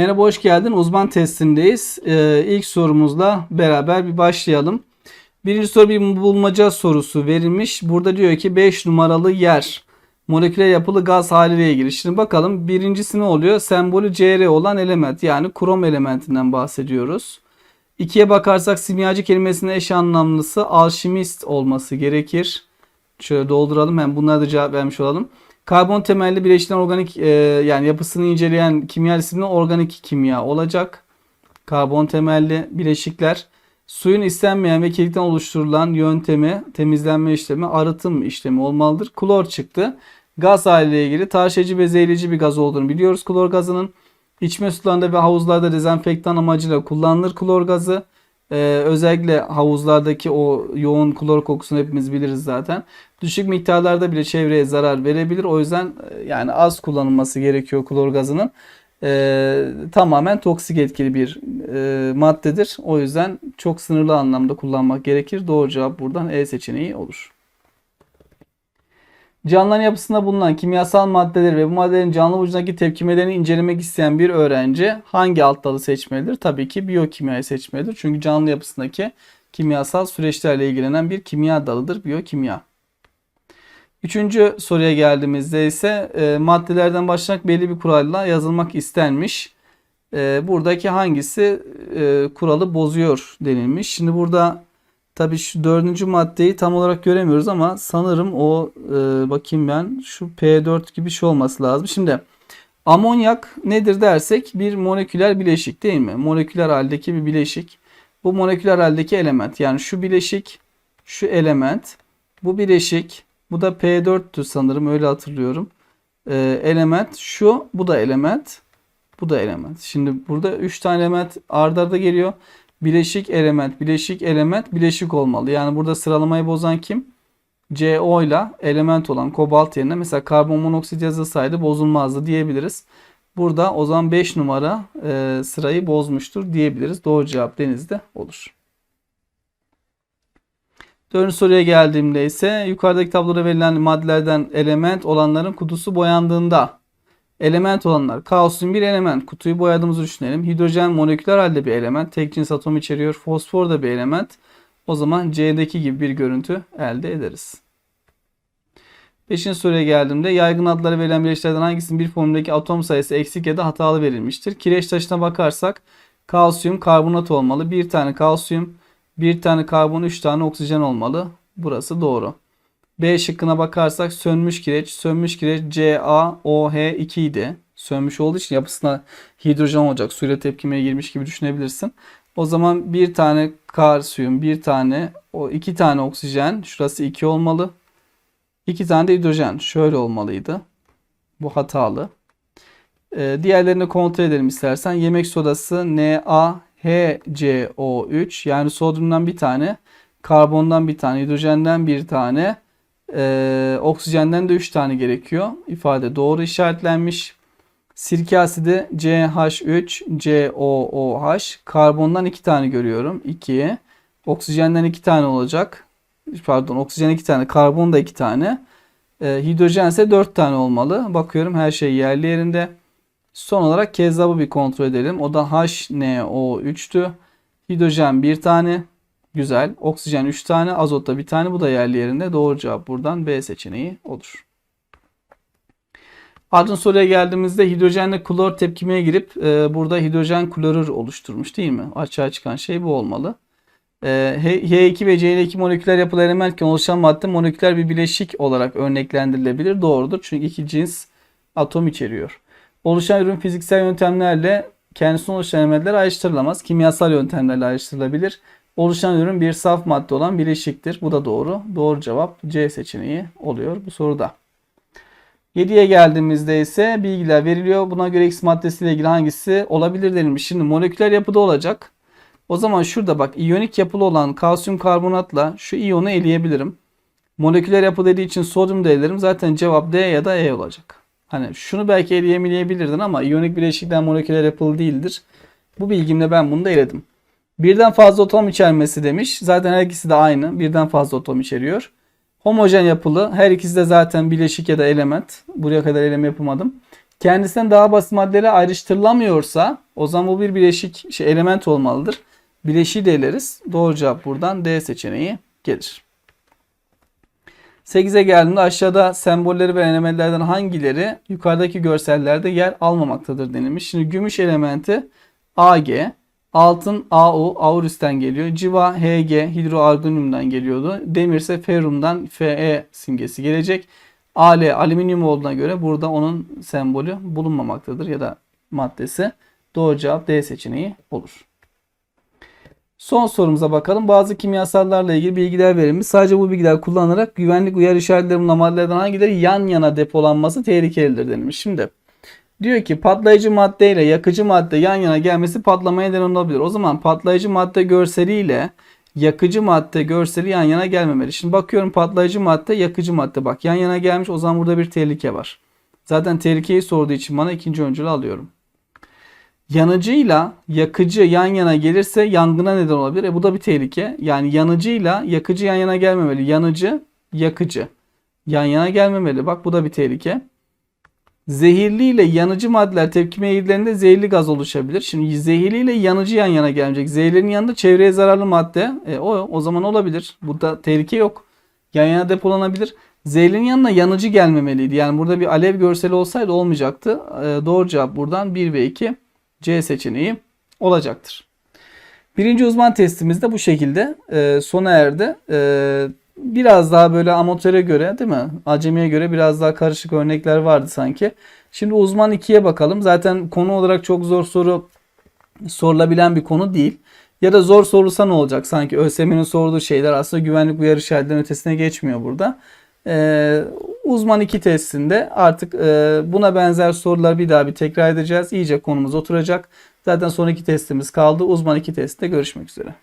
Merhaba hoş geldin. Uzman testindeyiz. Ee, ilk sorumuzla beraber bir başlayalım. Birinci soru bir bulmaca sorusu verilmiş. Burada diyor ki 5 numaralı yer moleküler yapılı gaz haliyle ilgili. Şimdi bakalım birincisi ne oluyor? Sembolü Cr olan element yani krom elementinden bahsediyoruz. İkiye bakarsak simyacı kelimesinin eş anlamlısı alşimist olması gerekir. Şöyle dolduralım hem bunlara da cevap vermiş olalım. Karbon temelli bileşikten organik e, yani yapısını inceleyen kimya disiplini organik kimya olacak. Karbon temelli bileşikler. Suyun istenmeyen ve kirlikten oluşturulan yöntemi, temizlenme işlemi, arıtım işlemi olmalıdır. Klor çıktı. Gaz haliyle ilgili taşıyıcı ve zehirleyici bir gaz olduğunu biliyoruz klor gazının. İçme sularında ve havuzlarda dezenfektan amacıyla kullanılır klor gazı. Ee, özellikle havuzlardaki o yoğun klor kokusunu hepimiz biliriz zaten. Düşük miktarlarda bile çevreye zarar verebilir. O yüzden e, yani az kullanılması gerekiyor klor gazının. Ee, tamamen toksik etkili bir e, maddedir. O yüzden çok sınırlı anlamda kullanmak gerekir. Doğru cevap buradan E seçeneği olur. Canlıların yapısında bulunan kimyasal maddeleri ve bu maddelerin canlı vücudundaki tepkimelerini incelemek isteyen bir öğrenci hangi alt dalı seçmelidir? Tabii ki biyokimyayı seçmelidir. Çünkü canlı yapısındaki kimyasal süreçlerle ilgilenen bir kimya dalıdır biyokimya. Üçüncü soruya geldiğimizde ise e, maddelerden başlayarak belli bir kuralla yazılmak istenmiş. E, buradaki hangisi e, kuralı bozuyor denilmiş. Şimdi burada tabii şu dördüncü maddeyi tam olarak göremiyoruz ama sanırım o e, bakayım ben şu P4 gibi şey olması lazım. Şimdi amonyak nedir dersek bir moleküler bileşik değil mi? Moleküler haldeki bir bileşik. Bu moleküler haldeki element yani şu bileşik şu element bu bileşik bu da P4'tü sanırım öyle hatırlıyorum. Ee, element şu bu da element bu da element. Şimdi burada 3 tane element ardarda arda geliyor. Bileşik element, bileşik element, bileşik olmalı. Yani burada sıralamayı bozan kim? CO ile element olan kobalt yerine mesela karbon monoksit yazılsaydı bozulmazdı diyebiliriz. Burada o zaman 5 numara e, sırayı bozmuştur diyebiliriz. Doğru cevap denizde olur. Dördüncü soruya geldiğimde ise yukarıdaki tabloda verilen maddelerden element olanların kutusu boyandığında element olanlar kalsiyum bir element kutuyu boyadığımızı düşünelim. Hidrojen moleküler halde bir element tek cins atom içeriyor. Fosfor da bir element. O zaman C'deki gibi bir görüntü elde ederiz. Beşinci soruya geldiğimde yaygın adları verilen bileşiklerden hangisinin bir formüldeki atom sayısı eksik ya da hatalı verilmiştir? Kireç taşına bakarsak kalsiyum karbonat olmalı. Bir tane kalsiyum, bir tane karbon, üç tane oksijen olmalı. Burası doğru. B şıkkına bakarsak sönmüş kireç. Sönmüş kireç CaOH2 idi. Sönmüş olduğu için yapısına hidrojen olacak. Suyla tepkimeye girmiş gibi düşünebilirsin. O zaman bir tane kalsiyum, bir tane, o iki tane oksijen. Şurası 2 olmalı. İki tane de hidrojen. Şöyle olmalıydı. Bu hatalı. Ee, diğerlerini kontrol edelim istersen. Yemek sodası NaHCO3 yani sodyumdan bir tane, karbondan bir tane, hidrojenden bir tane, e, oksijenden de 3 tane gerekiyor. İfade doğru işaretlenmiş. Sirke asidi CH3, COOH. Karbondan 2 tane görüyorum. 2. Oksijenden 2 tane olacak. Pardon oksijen 2 tane, karbon da 2 tane. E, hidrojen ise 4 tane olmalı. Bakıyorum her şey yerli yerinde. Son olarak kezzabı bir kontrol edelim. O da HNO3'tü. Hidrojen 1 tane. Güzel. Oksijen 3 tane. Azot da 1 tane. Bu da yerli yerinde. Doğru cevap buradan B seçeneği olur. Ardın soruya geldiğimizde hidrojenle klor tepkimeye girip e, burada hidrojen klorür oluşturmuş değil mi? Açığa çıkan şey bu olmalı. E, H2 ve Cl2 moleküler yapılı elementken oluşan madde moleküler bir bileşik olarak örneklendirilebilir. Doğrudur. Çünkü iki cins atom içeriyor. Oluşan ürün fiziksel yöntemlerle kendisini oluşan elementler ayrıştırılamaz. Kimyasal yöntemlerle ayrıştırılabilir. Oluşan ürün bir saf madde olan bileşiktir. Bu da doğru. Doğru cevap C seçeneği oluyor bu soruda. 7'ye geldiğimizde ise bilgiler veriliyor. Buna göre X maddesiyle ilgili hangisi olabilir denilmiş. Şimdi moleküler yapıda olacak. O zaman şurada bak iyonik yapılı olan kalsiyum karbonatla şu iyonu eleyebilirim. Moleküler yapı dediği için sodyum da elerim. Zaten cevap D ya da E olacak. Hani şunu belki eleyemeyebilirdin ama iyonik bileşikler moleküler yapılı değildir. Bu bilgimle ben bunu da eledim. Birden fazla atom içermesi demiş. Zaten her ikisi de aynı. Birden fazla atom içeriyor. Homojen yapılı. Her ikisi de zaten bileşik ya da element. Buraya kadar eleme yapamadım. kendisinden daha basit maddelere ayrıştırılamıyorsa o zaman bu bir bileşik şey, element olmalıdır. Bileşiği de eleriz. Doğru cevap buradan D seçeneği gelir. 8'e geldiğimde aşağıda sembolleri ve elementlerden hangileri yukarıdaki görsellerde yer almamaktadır denilmiş. Şimdi gümüş elementi Ag, altın Au, auristen geliyor. Civa Hg, hidroargoniumdan geliyordu. Demir ise ferrumdan Fe simgesi gelecek. Al, alüminyum olduğuna göre burada onun sembolü bulunmamaktadır ya da maddesi. Doğru cevap D seçeneği olur. Son sorumuza bakalım. Bazı kimyasallarla ilgili bilgiler verilmiş. Sadece bu bilgiler kullanılarak güvenlik uyarı işaretleri maddelerden hangileri yan yana depolanması tehlikelidir denilmiş. Şimdi diyor ki patlayıcı madde ile yakıcı madde yan yana gelmesi patlamaya neden olabilir. O zaman patlayıcı madde görseliyle yakıcı madde görseli yan yana gelmemeli. Şimdi bakıyorum patlayıcı madde yakıcı madde bak yan yana gelmiş o zaman burada bir tehlike var. Zaten tehlikeyi sorduğu için bana ikinci öncülü alıyorum. Yanıcıyla yakıcı yan yana gelirse yangına neden olabilir. E bu da bir tehlike. Yani yanıcıyla yakıcı yan yana gelmemeli. Yanıcı, yakıcı. Yan yana gelmemeli. Bak bu da bir tehlike. Zehirli ile yanıcı maddeler tepkime girdiğinde zehirli gaz oluşabilir. Şimdi zehirli ile yanıcı yan yana gelecek. Zehirlerin yanında çevreye zararlı madde. E, o o zaman olabilir. Burada tehlike yok. Yan yana depolanabilir. Zehirlerin yanına yanıcı gelmemeliydi. Yani burada bir alev görseli olsaydı olmayacaktı. E, doğru cevap buradan 1 ve 2 C seçeneği olacaktır. Birinci uzman testimiz de bu şekilde e, sona erdi. E, biraz daha böyle amatöre göre değil mi? Acemiye göre biraz daha karışık örnekler vardı sanki. Şimdi uzman 2'ye bakalım. Zaten konu olarak çok zor soru sorulabilen bir konu değil. Ya da zor sorulsa ne olacak? Sanki ÖSYM'nin sorduğu şeyler aslında güvenlik uyarı işaretlerinin ötesine geçmiyor burada. Ee, uzman 2 testinde artık e, buna benzer sorular bir daha bir tekrar edeceğiz. İyice konumuz oturacak. Zaten son iki testimiz kaldı. Uzman 2 testte görüşmek üzere.